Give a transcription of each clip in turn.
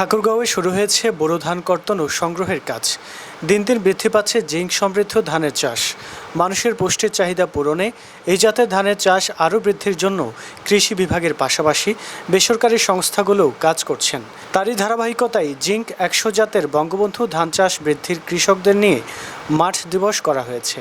ঠাকুরগাঁওয়ে শুরু হয়েছে বোরো ধান কর্তন ও সংগ্রহের কাজ। দিন দিন বৃদ্ধি পাচ্ছে জিঙ্ক সমৃদ্ধ ধানের চাষ। মানুষের পুষ্টির চাহিদা পূরণে এই জাতের ধানের চাষ আরও বৃদ্ধির জন্য কৃষি বিভাগের পাশাপাশি বেসরকারি সংস্থাগুলোও কাজ করছেন। তারই ধারাবাহিকতায় জিঙ্ক একশো জাতের বঙ্গবন্ধু ধান চাষ বৃদ্ধির কৃষকদের নিয়ে মাঠ দিবস করা হয়েছে।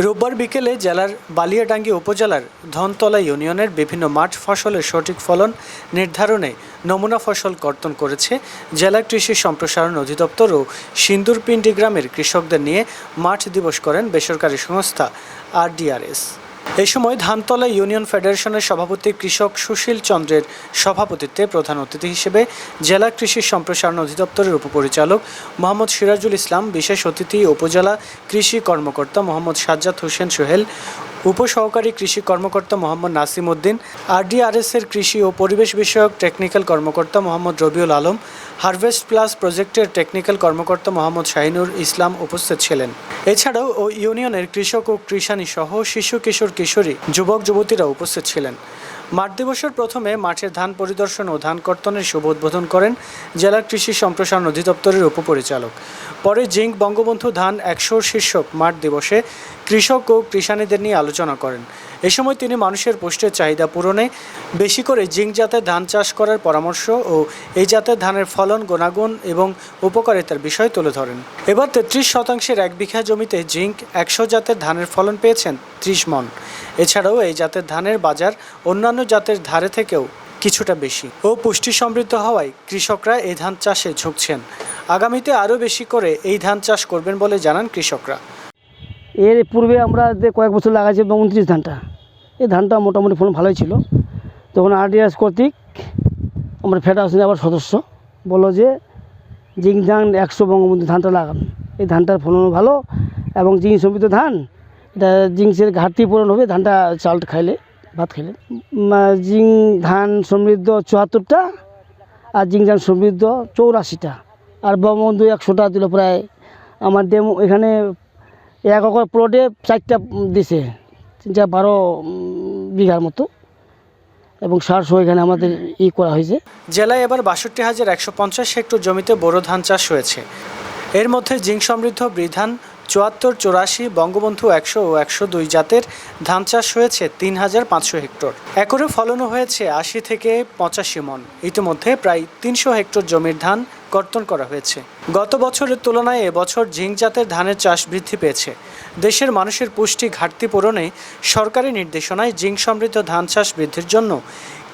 রোববার বিকেলে জেলার বালিয়াডাঙ্গি উপজেলার ধনতলা ইউনিয়নের বিভিন্ন মাঠ ফসলের সঠিক ফলন নির্ধারণে নমুনা ফসল কর্তন করেছে জেলা কৃষি সম্প্রসারণ অধিদপ্তর ও সিন্দুরপিন্ডি গ্রামের কৃষকদের নিয়ে মাঠ দিবস করেন বেসরকারি সংস্থা আরডিআরএস। এই সময় ধানতলা ইউনিয়ন ফেডারেশনের সভাপতি কৃষক সুশীল চন্দ্রের সভাপতিত্বে প্রধান অতিথি হিসেবে জেলা কৃষি সম্প্রসারণ অধিদপ্তরের উপপরিচালক মোহাম্মদ সিরাজুল ইসলাম, বিশেষ অতিথি, উপজেলা কৃষি কর্মকর্তা মোহাম্মদ সাজ্জাদ হোসেন সোহেল উপসহকারী কৃষি কর্মকর্তা মোহাম্মদ নাসিম উদ্দিন আরডিআরএস এর কৃষি ও পরিবেশ বিষয়ক টেকনিক্যাল কর্মকর্তা মোহাম্মদ রবিউল আলম হারভেস্ট প্লাস প্রজেক্টের টেকনিক্যাল কর্মকর্তা মোহাম্মদ শাহিনুর ইসলাম উপস্থিত ছিলেন। এছাড়াও ও ইউনিয়নের কৃষক ও কৃষানী সহ শিশু, কিশোর, কিশোরী, যুবক, যুবতীরা উপস্থিত ছিলেন। মাঠ দিবসের প্রথমে মাঠের ধান পরিদর্শন ও ধান কর্তনের শুভ উদ্বোধন করেন জেলা কৃষি সম্প্রসারণ অধিদপ্তরের উপপরিচালক। পরে জিঙ্ক বঙ্গবন্ধু ধান একশো শীর্ষক মাঠ দিবসে কৃষক ও কৃষানীদের নিয়ে আলোচনা করেন। এ সময় তিনি মানুষের পুষ্টির চাহিদা পূরণে বেশি করে জিঙ্ক জাতের ধান চাষ করার পরামর্শ ও এই জাতের ধানের ফলন, গুণাগুণ এবং উপকারিতার বিষয় তুলে ধরেন। এবার তেত্রিশ শতাংশের এক বিঘা জমিতে জিঙ্ক একশো জাতের ধানের ফলন পেয়েছেন ত্রিশ মন। এছাড়াও এই জাতের ধানের বাজার অন্যান্য জাতের ধারে থেকেও কিছুটা বেশি। ও পুষ্টি সমৃদ্ধ হওয়ায় কৃষকরা এই ধান চাষে ঝুঁকছেন। আগামীতে আরও বেশি করে এই ধান চাষ করবেন বলে জানান কৃষকরা। এর পূর্বে আমরা যে কয়েক বছর লাগাইছি উনত্রিশ ধানটা। এই ধানটা মোটামুটি ফলন ভালোই ছিল। তখন আরডিএস কর্তৃক আমরা ফেডারেশনের আবার সদস্য বলো যে, জিঙ্ক ধান একশো বঙ্গবন্ধু ধানটা লাগান। এই ধানটার ফলনও ভালো এবং জিঙ্ক সমৃদ্ধ ধান, এটা জিঙ্কের ঘাটতি পূরণ হবে, ধানটা চালটা খাইলে। ভাত খাইলে জিং ধান সমৃদ্ধ চুয়াত্তরটা আর জিং ধান সমৃদ্ধ চৌরাশিটা। আর বঙ্গবন্ধু একশোটা দিল প্রায়। আমার ডেমো এখানে এক একর প্লটে চারটা দিছে। যা বারো বিঘার মতো। এবং সার সহ এখানে আমাদের ই করা হয়েছে। জেলায় এবার বাষট্টি হাজার একশো পঞ্চাশ হেক্টর জমিতে বোরো ধান চাষ হয়েছে। এর মধ্যে জিঙ্ক সমৃদ্ধ বৃধান চুয়াত্তর, চৌরাশি, বঙ্গবন্ধু একশো ও একশো দুই জাতের ধান চাষ হয়েছে তিন হাজার পাঁচশো হেক্টর। একরে ফলনও হয়েছে আশি থেকে পঁচাশি মন। ইতিমধ্যে প্রায় তিনশো হেক্টর জমির ধান কর্তন করা হয়েছে। গত বছরের তুলনায় এবছর জিঙ্ক জাতের ধানের চাষ বৃদ্ধি পেয়েছে। দেশের মানুষের পুষ্টি ঘাটতি পূরণে সরকারি নির্দেশনায় জিঙ্ক সমৃদ্ধ ধান চাষ বৃদ্ধির জন্য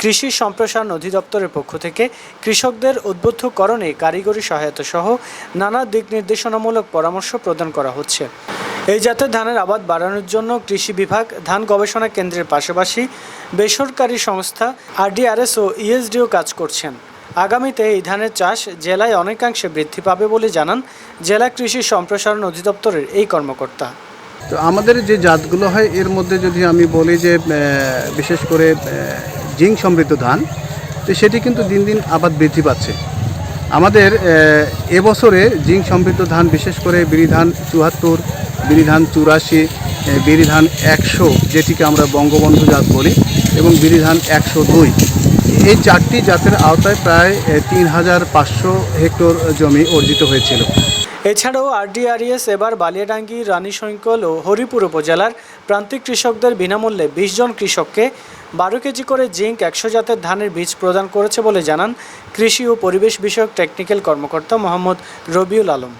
কৃষি সম্প্রসারণ অধিদপ্তরের পক্ষ থেকে কৃষকদের উদ্বুদ্ধকরণে কারিগরি সহায়তা সহ নানা দিক নির্দেশনামূলক পরামর্শ প্রদান করা হচ্ছে। এই জাতের ধানের আবাদ বাড়ানোর জন্য কৃষি বিভাগ, ধান গবেষণা কেন্দ্রের পাশাপাশি বেসরকারি সংস্থা, আরডিআরএস ও ইএসডিও কাজ করছেন। আগামীতে এই ধানের চাষ জেলায় অনেকাংশে বৃদ্ধি পাবে বলে জানান জেলা কৃষি সম্প্রসারণ অধিদপ্তরের এই কর্মকর্তা। তো আমাদের যে জাতগুলো হয়, এর মধ্যে যদি আমি বলি যে বিশেষ করে জিঙ্ক সমৃদ্ধ ধান, তো সেটি কিন্তু দিন দিন আবাদ বৃদ্ধি পাচ্ছে। আমাদের এবছরে জিঙ্ক সমৃদ্ধ ধান, বিশেষ করে বিরিধান চুয়াত্তর বিরিধান চুরাশি বিরিধান একশো, যেটিকে আমরা বঙ্গবন্ধু জাত বলি, এবং বিরিধান একশো দুই। এই চারটি জাতের আওতায় প্রায় তিন হাজার পাঁচশো হেক্টর জমি অর্জিত হয়েছিল। এছাড়াও আরডিআরইএস এবার বালিয়াডাঙ্গি রানীশঙ্কল ও হরিপুর উপজেলার প্রান্তিক কৃষকদের বিনামূল্যে বিশ জন কৃষককে বারো কেজি করে জিঙ্ক, একশো জাতের ধানের বীজ প্রদান করেছে বলে জানান কৃষি ও পরিবেশ বিষয়ক টেকনিক্যাল কর্মকর্তা মোহাম্মদ রবিউল আলম।